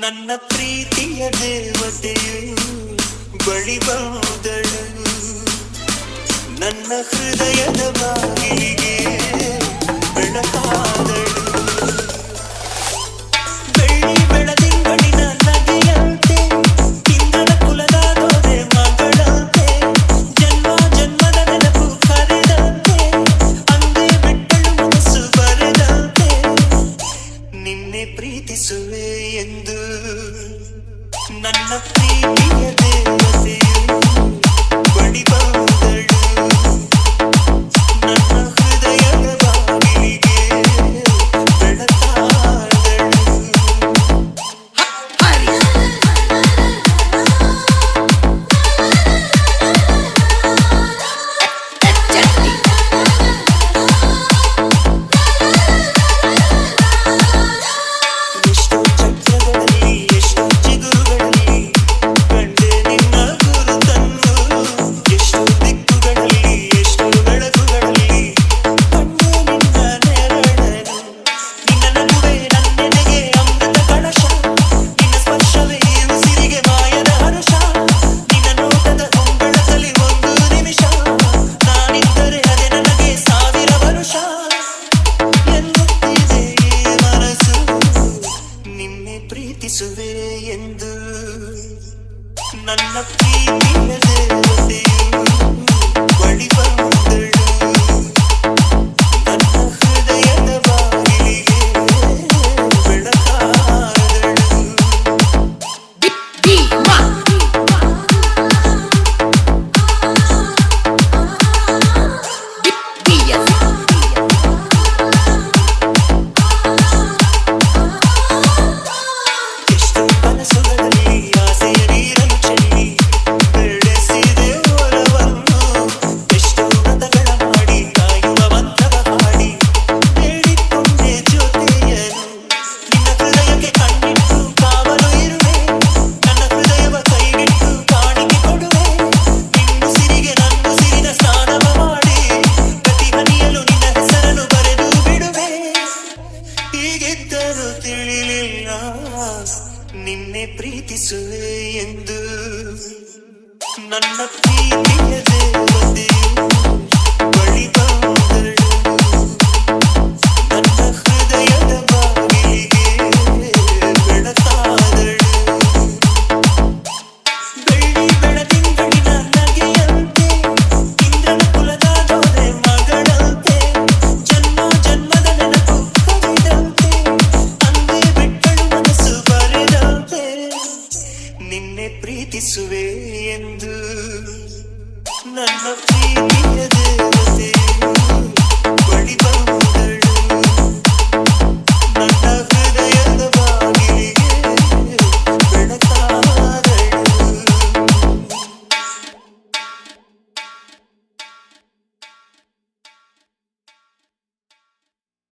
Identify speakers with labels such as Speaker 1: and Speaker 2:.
Speaker 1: ನನ್ನ ಪ್ರೀತಿಯ ದೇವತೆಯು ಬಳಿ ನನ್ನ ಹೃದಯದ ಬಾಗಿಲಿಗೆ ಪ್ರೀತಿಸುವೆ ಎಂದು. ನನ್ನ ಪ್ರೀತಿಯ ಪ್ರೀತಿಸುವೆ ಎಂದು ನನ್ನ ಪ್ರೀತಿ ಪ್ರೀತಿಸು ಎಂದು. ನನ್ನ ಪ್ರೀತಿಯದೇ ದೇವತೆ ಬಳಿ ಪ್ರೀತಿಸುವೆ ಎಂದು ನನ್ನ ಪ್ರೀತಿಯದೇ